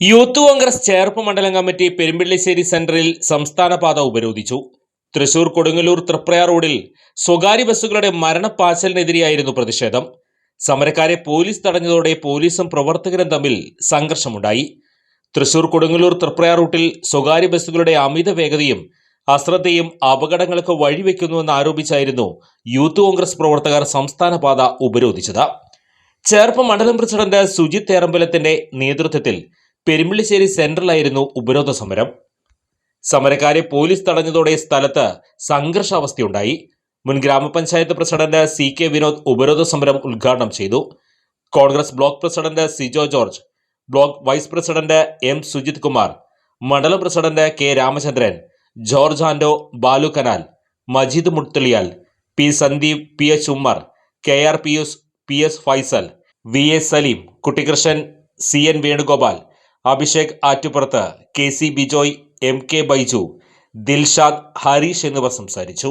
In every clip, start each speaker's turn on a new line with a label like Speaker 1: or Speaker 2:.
Speaker 1: Youth Congress Cherpu മണ്ഡലം committee Perumpillissery സെന്ററിൽ സംസ്ഥാന പാത ഉപരോധിച്ചു. തൃശൂർ കൊടുങ്ങല്ലൂർ തൃപ്രയാർ റോഡിൽ സ്വകാര്യ ബസ്സുകളുടെ മരണപ്പാച്ചലിനെതിരെയായിരുന്നു പ്രതിഷേധം. സമരക്കാരെ പോലീസ് തടഞ്ഞതോടെ പോലീസും പ്രവർത്തകരും തമ്മിൽ സംഘർഷമുണ്ടായി. തൃശൂർ കൊടുങ്ങല്ലൂർ തൃപ്രയാർ റൂട്ടിൽ സ്വകാര്യ ബസ്സുകളുടെ അമിത വേഗതയും അശ്രദ്ധയും അപകടങ്ങൾക്ക് വഴിവെക്കുന്നുവെന്ന് ആരോപിച്ചായിരുന്നു യൂത്ത് കോൺഗ്രസ് പ്രവർത്തകർ സംസ്ഥാന പാത ഉപരോധിച്ചത്. ചേർപ്പ് മണ്ഡലം പ്രസിഡന്റ് സുജിത് തേറമ്പലത്തിന്റെ നേതൃത്വത്തിൽ പെരുമ്പിള്ളിശ്ശേരി സെൻട്രലായിരുന്നു ഉപരോധ സമരം. സമരക്കാരെ പോലീസ് തടഞ്ഞതോടെ സ്ഥലത്ത് സംഘർഷാവസ്ഥയുണ്ടായി. മുൻ ഗ്രാമപഞ്ചായത്ത് പ്രസിഡന്റ് സി കെ വിനോദ് ഉപരോധ സമരം ഉദ്ഘാടനം ചെയ്തു. Congress block president Sijo George block vice president M Sujith Kumar മണ്ഡല president K Ramachandran George Ando Balu canal Majeed Muttaliyal P Sandeep P H Ummer K R Pius P S Faisal V S Saleem Kuttikrishnan C N Venugopal Abhishek Attupurathu K C Bijoy M K Baiju Dilshad Harish എന്നിവർ സംസാരിച്ചു.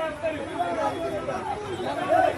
Speaker 1: やめて!